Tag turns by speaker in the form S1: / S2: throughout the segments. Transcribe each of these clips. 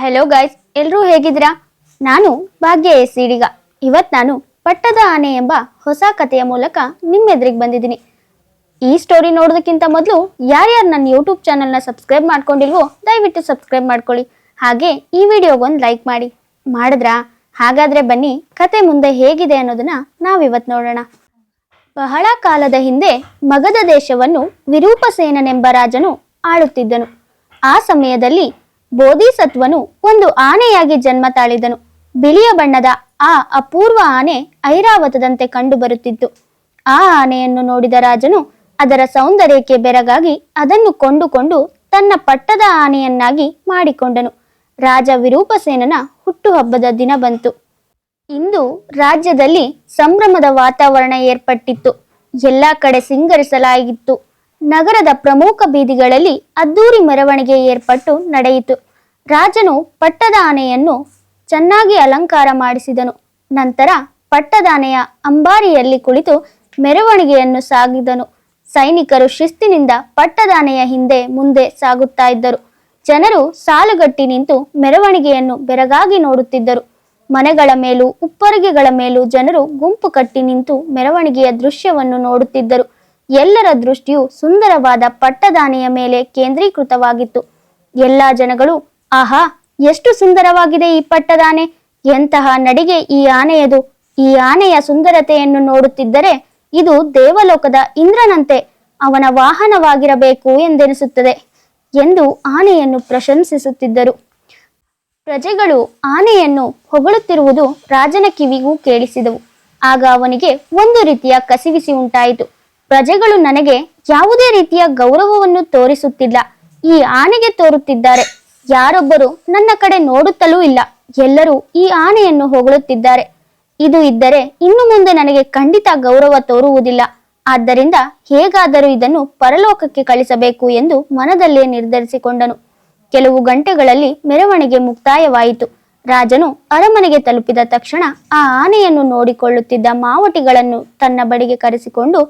S1: Hello guys ಎಲ್ಲರೂ ಹೇಗಿದ್ದೀರಾ? ನಾನು ಭಾಗ್ಯ ಎಸ್ ಸಿಡಿಗ ಇವತ್ತು ನಾನು ಪಟ್ಟದ ಆನೆ ಎಂಬ ಹೊಸ ಕಥೆಯ ಮೂಲಕ ನಿಮ್ಮೆದುರಿಗೆ ಬಂದಿದ್ದೀನಿ. ಈ ಸ್ಟೋರಿ ನೋಡೋದಕ್ಕಿಂತ ಮೊದಲು ಯಾರ್ಯಾರು ನನ್ನ ಯೂಟ್ಯೂಬ್ ಚಾನಲ್ನ ಸಬ್ಸ್ಕ್ರೈಬ್ ಮಾಡ್ಕೊಂಡಿಲ್ವೋ ದಯವಿಟ್ಟು ಸಬ್ಸ್ಕ್ರೈಬ್ ಮಾಡ್ಕೊಳ್ಳಿ. ಹಾಗೆ ಈ ವಿಡಿಯೋಗೊಂದು ಲೈಕ್ ಮಾಡಿ. ಮಾಡಿದ್ರಾ? ಹಾಗಾದ್ರೆ ಬನ್ನಿ ಕತೆ ಮುಂದೆ ಹೇಗಿದೆ ಅನ್ನೋದನ್ನ ನಾವಿವತ್ತು ನೋಡೋಣ. ಬಹಳ ಕಾಲದ ಹಿಂದೆ ಮಗದ ದೇಶವನ್ನು ವಿರೂಪಸೇನನೆಂಬ ರಾಜನು ಆಳುತ್ತಿದ್ದನು. ಆ ಸಮಯದಲ್ಲಿ ಬೋಧಿಸತ್ವನು ಒಂದು ಆನೆಯಾಗಿ ಜನ್ಮ ತಾಳಿದನು. ಬಿಳಿಯ ಬಣ್ಣದ ಆ ಅಪೂರ್ವ ಆನೆ ಐರಾವತದಂತೆ ಕಂಡು ಬರುತ್ತಿತ್ತು. ಆ ಆನೆಯನ್ನು ನೋಡಿದ ರಾಜನು ಅದರ ಸೌಂದರ್ಯಕ್ಕೆ ಬೆರಗಾಗಿ ಅದನ್ನು ಕೊಂಡುಕೊಂಡು ತನ್ನ ಪಟ್ಟದ ಆನೆಯನ್ನಾಗಿ ಮಾಡಿಕೊಂಡನು. ರಾಜ ವಿರೂಪಸೇನನ ಹುಟ್ಟುಹಬ್ಬದ ದಿನ ಬಂತು. ಇಂದು ರಾಜ್ಯದಲ್ಲಿ ಸಂಭ್ರಮದ ವಾತಾವರಣ ಏರ್ಪಟ್ಟಿತ್ತು. ಎಲ್ಲ ಕಡೆ ಸಿಂಗರಿಸಲಾಗಿತ್ತು. ನಗರದ ಪ್ರಮುಖ ಬೀದಿಗಳಲ್ಲಿ ಅದ್ದೂರಿ ಮೆರವಣಿಗೆ ಏರ್ಪಟ್ಟು ನಡೆಯಿತು. ರಾಜನು ಪಟ್ಟದ ಆನೆಯನ್ನು ಚೆನ್ನಾಗಿ ಅಲಂಕಾರ ಮಾಡಿಸಿದನು. ನಂತರ ಪಟ್ಟದಾನೆಯ ಅಂಬಾರಿಯಲ್ಲಿ ಕುಳಿತು ಮೆರವಣಿಗೆಯನ್ನು ಸಾಗಿದನು. ಸೈನಿಕರು ಶಿಸ್ತಿನಿಂದ ಪಟ್ಟದಾನೆಯ ಹಿಂದೆ ಮುಂದೆ ಸಾಗುತ್ತಾ ಇದ್ದರು. ಜನರು ಸಾಲುಗಟ್ಟಿ ನಿಂತು ಮೆರವಣಿಗೆಯನ್ನು ಬೆರಗಾಗಿ ನೋಡುತ್ತಿದ್ದರು. ಮನೆಗಳ ಮೇಲೂ ಉಪ್ಪರಿಗೆಗಳ ಮೇಲೂ ಜನರು ಗುಂಪು ಕಟ್ಟಿ ನಿಂತು ಮೆರವಣಿಗೆಯ ದೃಶ್ಯವನ್ನು ನೋಡುತ್ತಿದ್ದರು. ಎಲ್ಲರ ದೃಷ್ಟಿಯು ಸುಂದರವಾದ ಪಟ್ಟದಾನೆಯ ಮೇಲೆ ಕೇಂದ್ರೀಕೃತವಾಗಿತ್ತು. ಎಲ್ಲ ಜನಗಳು, ಆಹಾ, ಎಷ್ಟು ಸುಂದರವಾಗಿದೆ ಈ ಪಟ್ಟದಾನೆ. ಎಂತಹ ನಡಿಗೆ ಈ ಆನೆಯದು. ಈ ಆನೆಯ ಸುಂದರತೆಯನ್ನು ನೋಡುತ್ತಿದ್ದರೆ ಇದು ದೇವಲೋಕದ ಇಂದ್ರನಂತೆ ಅವನ ವಾಹನವಾಗಿರಬೇಕು ಎಂದೆನಿಸುತ್ತದೆ ಎಂದು ಆನೆಯನ್ನು ಪ್ರಶಂಸಿಸುತ್ತಿದ್ದರು. ಪ್ರಜೆಗಳು ಆನೆಯನ್ನು ಹೊಗಳುತ್ತಿರುವುದು ರಾಜನ ಕಿವಿಗೂ ಕೇಳಿಸಿದವು. ಆಗ ಅವನಿಗೆ ಒಂದು ರೀತಿಯ ಕಸಿವಿಸಿ ಉಂಟಾಯಿತು. ಪ್ರಜೆಗಳು ನನಗೆ ಯಾವುದೇ ರೀತಿಯ ಗೌರವವನ್ನು ತೋರಿಸುತ್ತಿಲ್ಲ. ಈ ಆನೆಗೆ ತೋರುತ್ತಿದ್ದಾರೆ. ಯಾರೊಬ್ಬರು ನನ್ನ ಕಡೆ ನೋಡುತ್ತಲೂ ಇಲ್ಲ. ಎಲ್ಲರೂ ಈ ಆನೆಯನ್ನು ಹೊಗಳುತ್ತಿದ್ದಾರೆ. ಇದು ಇದ್ದರೆ ಇನ್ನು ಮುಂದೆ ನನಗೆ ಖಂಡಿತ ಗೌರವ ತೋರುವುದಿಲ್ಲ. ಆದ್ದರಿಂದ ಹೇಗಾದರೂ ಇದನ್ನು ಪರಲೋಕಕ್ಕೆ ಕಳಿಸಬೇಕು ಎಂದು ಮನದಲ್ಲೇ ನಿರ್ಧರಿಸಿಕೊಂಡನು. ಕೆಲವು ಗಂಟೆಗಳಲ್ಲಿ ಮೆರವಣಿಗೆ ಮುಕ್ತಾಯವಾಯಿತು. ರಾಜನು ಅರಮನೆಗೆ ತಲುಪಿದ ತಕ್ಷಣ ಆ ಆನೆಯನ್ನು ನೋಡಿಕೊಳ್ಳುತ್ತಿದ್ದ ಮಾವಟಿಗಳನ್ನು ತನ್ನ ಬಳಿಗೆ ಕರೆಸಿಕೊಂಡು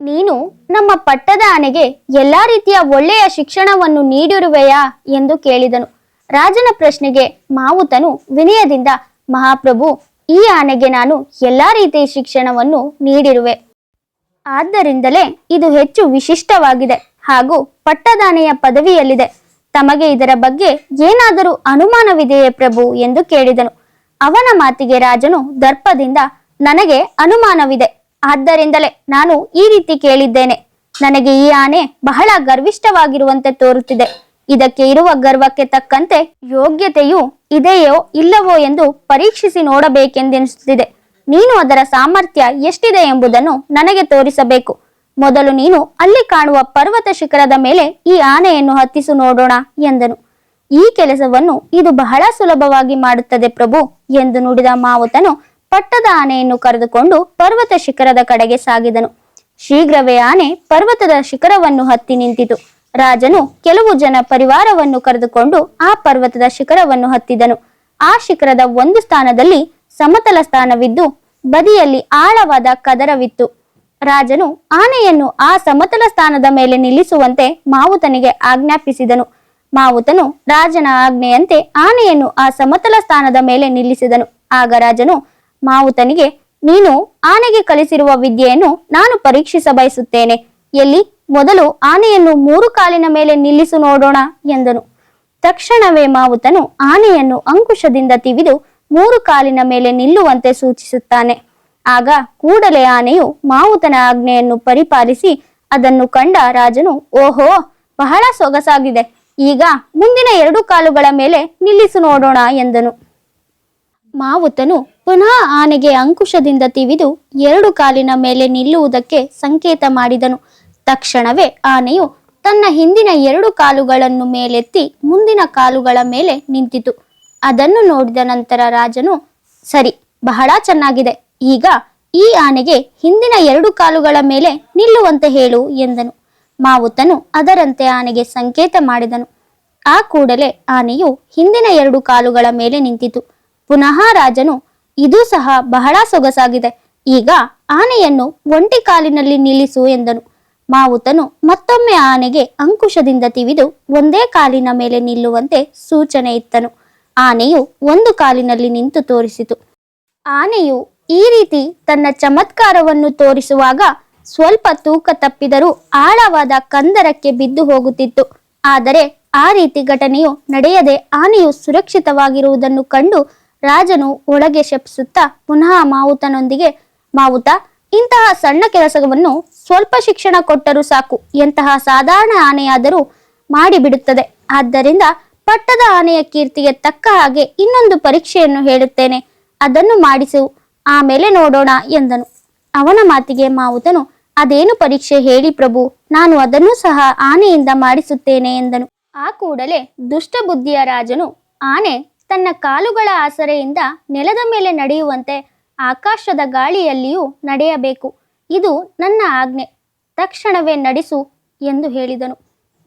S1: ನೀನು ನಮ್ಮ ಪಟ್ಟದ ಆನೆಗೆ ಎಲ್ಲಾ ರೀತಿಯ ಒಳ್ಳೆಯ ಶಿಕ್ಷಣವನ್ನು ನೀಡಿರುವೆಯಾ ಎಂದು ಕೇಳಿದನು. ರಾಜನ ಪ್ರಶ್ನೆಗೆ ಮಾವುತನು ವಿನಯದಿಂದ, ಮಹಾಪ್ರಭು, ಈ ಆನೆಗೆ ನಾನು ಎಲ್ಲಾ ರೀತಿಯ ಶಿಕ್ಷಣವನ್ನು ನೀಡಿರುವೆ. ಆದ್ದರಿಂದಲೇ ಇದು ಹೆಚ್ಚು ವಿಶಿಷ್ಟವಾಗಿದೆ ಹಾಗೂ ಪಟ್ಟದಾನೆಯ ಪದವಿಯಲ್ಲಿದೆ. ತಮಗೆ ಇದರ ಬಗ್ಗೆ ಏನಾದರೂ ಅನುಮಾನವಿದೆಯೇ ಪ್ರಭು? ಎಂದು ಕೇಳಿದನು. ಅವನ ಮಾತಿಗೆ ರಾಜನು ದರ್ಪದಿಂದ, ನನಗೆ ಅನುಮಾನವಿದೆ. ಆದ್ದರಿಂದಲೇ ನಾನು ಈ ರೀತಿ ಕೇಳಿದ್ದೇನೆ. ನನಗೆ ಈ ಆನೆ ಬಹಳ ಗರ್ವಿಷ್ಠವಾಗಿರುವಂತೆ ತೋರುತ್ತಿದೆ. ಇದಕ್ಕೆ ಇರುವ ಗರ್ವಕ್ಕೆ ತಕ್ಕಂತೆ ಯೋಗ್ಯತೆಯು ಇದೆಯೋ ಇಲ್ಲವೋ ಎಂದು ಪರೀಕ್ಷಿಸಿ ನೋಡಬೇಕೆಂದೆನಿಸುತ್ತಿದೆ. ನೀನು ಅದರ ಸಾಮರ್ಥ್ಯ ಎಷ್ಟಿದೆ ಎಂಬುದನ್ನು ನನಗೆ ತೋರಿಸಬೇಕು. ಮೊದಲು ನೀನು ಅಲ್ಲಿ ಕಾಣುವ ಪರ್ವತ ಶಿಖರದ ಮೇಲೆ ಈ ಆನೆಯನ್ನು ಹತ್ತಿಸು ನೋಡೋಣ ಎಂದನು. ಈ ಕೆಲಸವನ್ನು ಇದು ಬಹಳ ಸುಲಭವಾಗಿ ಮಾಡುತ್ತದೆ ಪ್ರಭು ಎಂದು ನುಡಿದ ಮಾವುತನು ಪಟ್ಟದ ಆನೆಯನ್ನು ಕರೆದುಕೊಂಡು ಪರ್ವತ ಶಿಖರದ ಕಡೆಗೆ ಸಾಗಿದನು. ಶೀಘ್ರವೇ ಆನೆ ಪರ್ವತದ ಶಿಖರವನ್ನು ಹತ್ತಿ ನಿಂತಿತು. ರಾಜನು ಕೆಲವು ಜನ ಪರಿವಾರವನ್ನು ಕರೆದುಕೊಂಡು ಆ ಪರ್ವತದ ಶಿಖರವನ್ನು ಹತ್ತಿದನು. ಆ ಶಿಖರದ ಒಂದು ಸ್ಥಾನದಲ್ಲಿ ಸಮತಲ ಸ್ಥಾನವಿದ್ದು, ಬದಿಯಲ್ಲಿ ಆಳವಾದ ಕದರವಿತ್ತು. ರಾಜನು ಆನೆಯನ್ನು ಆ ಸಮತಲ ಸ್ಥಾನದ ಮೇಲೆ ನಿಲ್ಲಿಸುವಂತೆ ಮಾವುತನಿಗೆ ಆಜ್ಞಾಪಿಸಿದನು. ಮಾವುತನು ರಾಜನ ಆಜ್ಞೆಯಂತೆ ಆನೆಯನ್ನು ಆ ಸಮತಲ ಸ್ಥಾನದ ಮೇಲೆ ನಿಲ್ಲಿಸಿದನು. ಆಗ ರಾಜನು ಮಾವುತನಿಗೆ, ನೀನು ಆನೆಗೆ ಕಲಿಸಿರುವ ವಿದ್ಯೆಯನ್ನು ನಾನು ಪರೀಕ್ಷಿಸ ಬಯಸುತ್ತೇನೆ. ಎಲ್ಲಿ? ಮೊದಲು ಆನೆಯನ್ನು ಮೂರು ಕಾಲಿನ ಮೇಲೆ ನಿಲ್ಲಿಸು ನೋಡೋಣ ಎಂದನು. ತಕ್ಷಣವೇ ಮಾವುತನು ಆನೆಯನ್ನು ಅಂಕುಶದಿಂದ ತಿವಿದು ಮೂರು ಕಾಲಿನ ಮೇಲೆ ನಿಲ್ಲುವಂತೆ ಸೂಚಿಸುತ್ತಾನೆ. ಆಗ ಕೂಡಲೇ ಆನೆಯು ಮಾವುತನ ಆಜ್ಞೆಯನ್ನು ಪರಿಪಾಲಿಸಿ ಅದನ್ನು ಕಂಡ ರಾಜನು, ಓಹೋ, ಬಹಳ ಸೊಗಸಾಗಿದೆ. ಈಗ ಮುಂದಿನ ಎರಡು ಕಾಲುಗಳ ಮೇಲೆ ನಿಲ್ಲಿಸು ನೋಡೋಣ, ಎಂದನು. ಮಾವುತನು ಪುನಃ ಆನೆಗೆ ಅಂಕುಶದಿಂದ ತಿವಿದು ಎರಡು ಕಾಲಿನ ಮೇಲೆ ನಿಲ್ಲುವುದಕ್ಕೆ ಸಂಕೇತ ಮಾಡಿದನು. ತಕ್ಷಣವೇ ಆನೆಯು ತನ್ನ ಹಿಂದಿನ ಎರಡು ಕಾಲುಗಳನ್ನು ಮೇಲೆತ್ತಿ ಮುಂದಿನ ಕಾಲುಗಳ ಮೇಲೆ ನಿಂತಿತು. ಅದನ್ನು ನೋಡಿದ ನಂತರ ರಾಜನು, ಸರಿ, ಬಹಳ ಚೆನ್ನಾಗಿದೆ. ಈಗ ಈ ಆನೆಗೆ ಹಿಂದಿನ ಎರಡು ಕಾಲುಗಳ ಮೇಲೆ ನಿಲ್ಲುವಂತೆ ಹೇಳು ಎಂದನು. ಮಾವುತನು ಅದರಂತೆ ಆನೆಗೆ ಸಂಕೇತ ಮಾಡಿದನು. ಆ ಕೂಡಲೇ ಆನೆಯು ಹಿಂದಿನ ಎರಡು ಕಾಲುಗಳ ಮೇಲೆ ನಿಂತಿತು. ಪುನಃ ರಾಜನು ಇದು ಸಹ ಬಹಳ ಸೊಗಸಾಗಿದೆ. ಈಗ ಆನೆಯನ್ನು ಒಂಟಿ ಕಾಲಿನಲ್ಲಿ ನಿಲ್ಲಿಸು ಎಂದನು. ಮಾವುತನು ಮತ್ತೊಮ್ಮೆ ಆನೆಗೆ ಅಂಕುಶದಿಂದ ತಿವಿದು ಒಂದೇ ಕಾಲಿನ ಮೇಲೆ ನಿಲ್ಲುವಂತೆ ಸೂಚನೆ ಇತ್ತನು. ಆನೆಯು ಒಂದು ಕಾಲಿನಲ್ಲಿ ನಿಂತು ತೋರಿಸಿತು. ಆನೆಯು ಈ ರೀತಿ ತನ್ನ ಚಮತ್ಕಾರವನ್ನು ತೋರಿಸುವಾಗ ಸ್ವಲ್ಪ ತೂಕ ತಪ್ಪಿದರೂ ಆಳವಾದ ಕಂದರಕ್ಕೆ ಬಿದ್ದು ಹೋಗುತ್ತಿತ್ತು. ಆದರೆ ಆ ರೀತಿ ಘಟನೆಯು ನಡೆಯದೆ ಆನೆಯು ಸುರಕ್ಷಿತವಾಗಿರುವುದನ್ನು ಕಂಡು ರಾಜನು ಒಳಗೆ ಶಪಿಸುತ್ತಾ ಪುನಃ ಮಾವುತನೊಂದಿಗೆ, ಮಾವುತ, ಇಂತಹ ಸಣ್ಣ ಕೆಲಸವನ್ನು ಸ್ವಲ್ಪ ಶಿಕ್ಷಣ ಕೊಟ್ಟರೂ ಸಾಕು. ಎಂತಹ ಸಾಧಾರಣ ಆನೆಯಾದರೂ ಮಾಡಿಬಿಡುತ್ತದೆ. ಆದ್ದರಿಂದ ಪಟ್ಟದ ಆನೆಯ ಕೀರ್ತಿಗೆ ತಕ್ಕ ಹಾಗೆ ಇನ್ನೊಂದು ಪರೀಕ್ಷೆಯನ್ನು ಹೇಳುತ್ತೇನೆ. ಅದನ್ನು ಮಾಡಿಸು. ಆಮೇಲೆ ನೋಡೋಣ, ಎಂದನು. ಅವನ ಮಾತಿಗೆ ಮಾವುತನು, ಅದೇನು ಪರೀಕ್ಷೆ ಹೇಳಿ ಪ್ರಭು. ನಾನು ಅದನ್ನು ಸಹ ಆನೆಯಿಂದ ಮಾಡಿಸುತ್ತೇನೆ, ಎಂದನು. ಆ ಕೂಡಲೇ ದುಷ್ಟಬುದ್ಧಿಯ ರಾಜನು ಆನೆ ತನ್ನ ಕಾಲುಗಳ ಆಸರೆಯಿಂದ ನೆಲದ ಮೇಲೆ ನಡೆಯುವಂತೆ ಆಕಾಶದ ಗಾಳಿಯಲ್ಲಿಯೂ ನಡೆಯಬೇಕು. ಇದು ನನ್ನ ಆಜ್ಞೆ. ತಕ್ಷಣವೇ ನಡೆಸು ಎಂದು ಹೇಳಿದನು.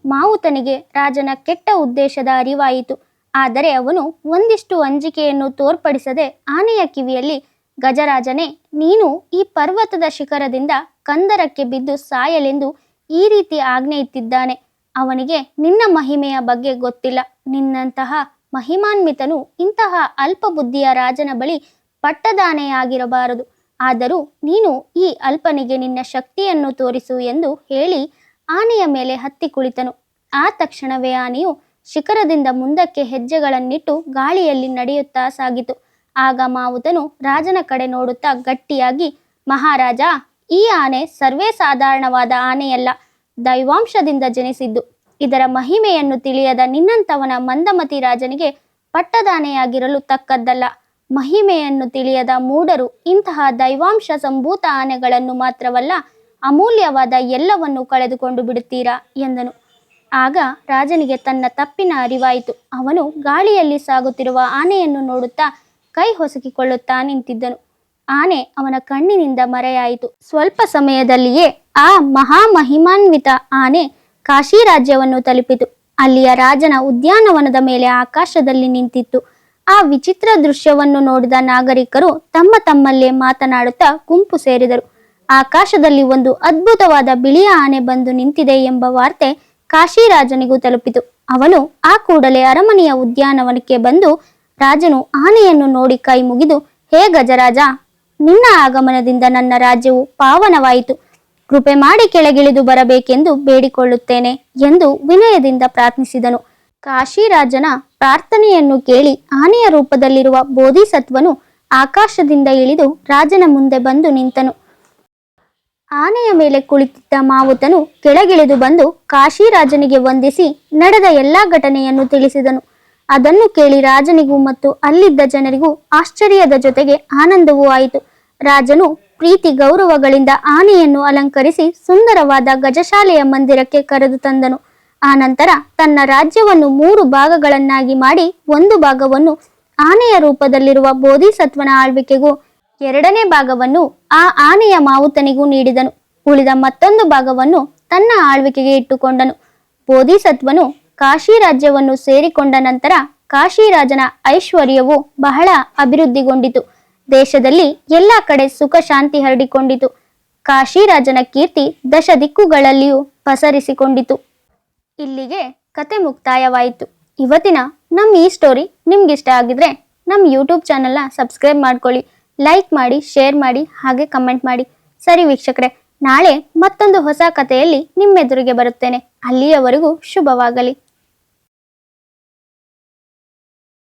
S1: ಮಾವುತನಿಗೆ ರಾಜನ ಕೆಟ್ಟ ಉದ್ದೇಶದ ಅರಿವಾಯಿತು. ಆದರೆ ಅವನು ಒಂದಿಷ್ಟು ಅಂಜಿಕೆಯನ್ನು ತೋರ್ಪಡಿಸದೆ ಆನೆಯ ಕಿವಿಯಲ್ಲಿ, ಗಜರಾಜನೇ, ನೀನು ಈ ಪರ್ವತದ ಶಿಖರದಿಂದ ಕಂದರಕ್ಕೆ ಬಿದ್ದು ಸಾಯಲೆಂದು ಈ ರೀತಿ ಆಜ್ಞೆ ಇತ್ತಿದ್ದಾನೆ ಅವನಿಗೆ ನಿನ್ನ ಮಹಿಮೆಯ ಬಗ್ಗೆ ಗೊತ್ತಿಲ್ಲ. ನಿನ್ನಂತಹ ಮಹಿಮಾನ್ವಿತನು ಇಂತಹ ಅಲ್ಪ ಬುದ್ಧಿಯ ರಾಜನ ಬಳಿ ಪಟ್ಟದಾನೆಯಾಗಿರಬಾರದು. ಆದರೂ ನೀನು ಈ ಅಲ್ಪನಿಗೆ ನಿನ್ನ ಶಕ್ತಿಯನ್ನು ತೋರಿಸು ಎಂದು ಹೇಳಿ ಆನೆಯ ಮೇಲೆ ಹತ್ತಿ ಕುಳಿತನು. ಆ ತಕ್ಷಣವೇ ಆನೆಯು ಶಿಖರದಿಂದ ಮುಂದಕ್ಕೆ ಹೆಜ್ಜೆಗಳನ್ನಿಟ್ಟು ಗಾಳಿಯಲ್ಲಿ ನಡೆಯುತ್ತಾ ಸಾಗಿತು. ಆಗ ಮಾವುತನು ರಾಜನ ಕಡೆ ನೋಡುತ್ತಾ ಗಟ್ಟಿಯಾಗಿ, ಮಹಾರಾಜ, ಈ ಆನೆ ಸರ್ವೇ ಸಾಧಾರಣವಾದ ಆನೆಯಲ್ಲ. ದೈವಾಂಶದಿಂದ ಜನಿಸಿದ್ದು. ಇದರ ಮಹಿಮೆಯನ್ನು ತಿಳಿಯದ ನಿನ್ನಂತವನ ಮಂದಮತಿ ರಾಜನಿಗೆ ಪಟ್ಟದಾನೆಯಾಗಿರಲು ತಕ್ಕದ್ದಲ್ಲ. ಮಹಿಮೆಯನ್ನು ತಿಳಿಯದ ಮೂಡರು ಇಂತಹ ದೈವಾಂಶ ಸಂಭೂತ ಆನೆಗಳನ್ನು ಮಾತ್ರವಲ್ಲ, ಅಮೂಲ್ಯವಾದ ಎಲ್ಲವನ್ನು ಕಳೆದುಕೊಂಡು ಬಿಡುತ್ತೀರಾ? ಎಂದನು. ಆಗ ರಾಜನಿಗೆ ತನ್ನ ತಪ್ಪಿನ ಅರಿವಾಯಿತು. ಅವನು ಗಾಳಿಯಲ್ಲಿ ಸಾಗುತ್ತಿರುವ ಆನೆಯನ್ನು ನೋಡುತ್ತಾ ಕೈ ಹೊಸಕಿಕೊಳ್ಳುತ್ತಾ ನಿಂತಿದ್ದನು. ಆನೆ ಅವನ ಕಣ್ಣಿನಿಂದ ಮರೆಯಾಯಿತು. ಸ್ವಲ್ಪ ಸಮಯದಲ್ಲಿಯೇ ಆ ಮಹಾಮಹಿಮಾನ್ವಿತ ಆನೆ ಕಾಶಿ ರಾಜ್ಯವನ್ನು ತಲುಪಿತು. ಅಲ್ಲಿಯ ರಾಜನ ಉದ್ಯಾನವನದ ಮೇಲೆ ಆಕಾಶದಲ್ಲಿ ನಿಂತಿತ್ತು. ಆ ವಿಚಿತ್ರ ದೃಶ್ಯವನ್ನು ನೋಡಿದ ನಾಗರಿಕರು ತಮ್ಮ ತಮ್ಮಲ್ಲೇ ಮಾತನಾಡುತ್ತಾ ಗುಂಪು ಸೇರಿದರು. ಆಕಾಶದಲ್ಲಿ ಒಂದು ಅದ್ಭುತವಾದ ಬಿಳಿಯ ಆನೆ ಬಂದು ನಿಂತಿದೆ ಎಂಬ ವಾರ್ತೆ ಕಾಶಿರಾಜನಿಗೂ ತಲುಪಿತು. ಅವನು ಆ ಕೂಡಲೇ ಅರಮನೆಯ ಉದ್ಯಾನವನಕ್ಕೆ ಬಂದು ರಾಜನು ಆನೆಯನ್ನು ನೋಡಿ ಕೈ ಮುಗಿದು, ಹೇ ಗಜರಾಜ, ನಿನ್ನ ಆಗಮನದಿಂದ ನನ್ನ ರಾಜ್ಯವು ಪಾವನವಾಯಿತು. ಕೃಪೆ ಮಾಡಿ ಕೆಳಗಿಳಿದು ಬರಬೇಕೆಂದು ಬೇಡಿಕೊಳ್ಳುತ್ತೇನೆ ಎಂದು ವಿನಯದಿಂದ ಪ್ರಾರ್ಥಿಸಿದನು. ಕಾಶಿರಾಜನ ಪ್ರಾರ್ಥನೆಯನ್ನು ಕೇಳಿ ಆನೆಯ ರೂಪದಲ್ಲಿರುವ ಬೋಧಿಸತ್ವನು ಆಕಾಶದಿಂದ ಇಳಿದು ರಾಜನ ಮುಂದೆ ಬಂದು ನಿಂತನು. ಆನೆಯ ಮೇಲೆ ಕುಳಿತಿದ್ದ ಮಾವುತನು ಕೆಳಗಿಳಿದು ಬಂದು ಕಾಶಿರಾಜನಿಗೆ ವಂದಿಸಿ ನಡೆದ ಎಲ್ಲಾ ಘಟನೆಯನ್ನು ತಿಳಿಸಿದನು. ಅದನ್ನು ಕೇಳಿ ರಾಜನಿಗೂ ಮತ್ತು ಅಲ್ಲಿದ್ದ ಜನರಿಗೂ ಆಶ್ಚರ್ಯದ ಜೊತೆಗೆ ಆನಂದವೂ ಆಯಿತು. ರಾಜನು ಪ್ರೀತಿ ಗೌರವಗಳಿಂದ ಆನೆಯನ್ನು ಅಲಂಕರಿಸಿ ಸುಂದರವಾದ ಗಜಶಾಲೆಯ ಮಂದಿರಕ್ಕೆ ಕರೆದು ತಂದನು. ಆನಂತರ ತನ್ನ ರಾಜ್ಯವನ್ನು ಮೂರು ಭಾಗಗಳನ್ನಾಗಿ ಮಾಡಿ ಒಂದು ಭಾಗವನ್ನು ಆನೆಯ ರೂಪದಲ್ಲಿರುವ ಬೋಧಿಸತ್ವನ ಆಳ್ವಿಕೆಗೂ ಎರಡನೇ ಭಾಗವನ್ನು ಆ ಆನೆಯ ಮಾವುತನಿಗೂ ನೀಡಿದನು. ಉಳಿದ ಮತ್ತೊಂದು ಭಾಗವನ್ನು ತನ್ನ ಆಳ್ವಿಕೆಗೆ ಇಟ್ಟುಕೊಂಡನು. ಬೋಧಿಸತ್ವನು ಕಾಶಿ ರಾಜ್ಯವನ್ನು ಸೇರಿಕೊಂಡ ನಂತರ ಕಾಶಿರಾಜನ ಐಶ್ವರ್ಯವು ಬಹಳ ಅಭಿವೃದ್ಧಿಗೊಂಡಿತು. ದೇಶದಲ್ಲಿ ಎಲ್ಲ ಕಡೆ ಸುಖ ಶಾಂತಿ ಹರಡಿಕೊಂಡಿತು. ಕಾಶಿರಾಜನ ಕೀರ್ತಿ ದಶ ದಿಕ್ಕುಗಳಲ್ಲಿಯೂ ಪಸರಿಸಿಕೊಂಡಿತು. ಇಲ್ಲಿಗೆ ಕತೆ ಮುಕ್ತಾಯವಾಯಿತು. ಇವತ್ತಿನ ನಮ್ಮ ಈ ಸ್ಟೋರಿ ನಿಮ್ಗಿಷ್ಟ ಆಗಿದ್ರೆ ನಮ್ಮ ಯೂಟ್ಯೂಬ್ ಚಾನಲ್ನ ಸಬ್ಸ್ಕ್ರೈಬ್ ಮಾಡ್ಕೊಳ್ಳಿ. ಲೈಕ್ ಮಾಡಿ ಶೇರ್ ಮಾಡಿ, ಹಾಗೆ ಕಮೆಂಟ್ ಮಾಡಿ. ಸರಿ ವೀಕ್ಷಕರೇ, ನಾಳೆ ಮತ್ತೊಂದು ಹೊಸ ಕಥೆಯಲ್ಲಿ ನಿಮ್ಮೆದುರಿಗೆ ಬರುತ್ತೇನೆ. ಅಲ್ಲಿಯವರೆಗೂ ಶುಭವಾಗಲಿ.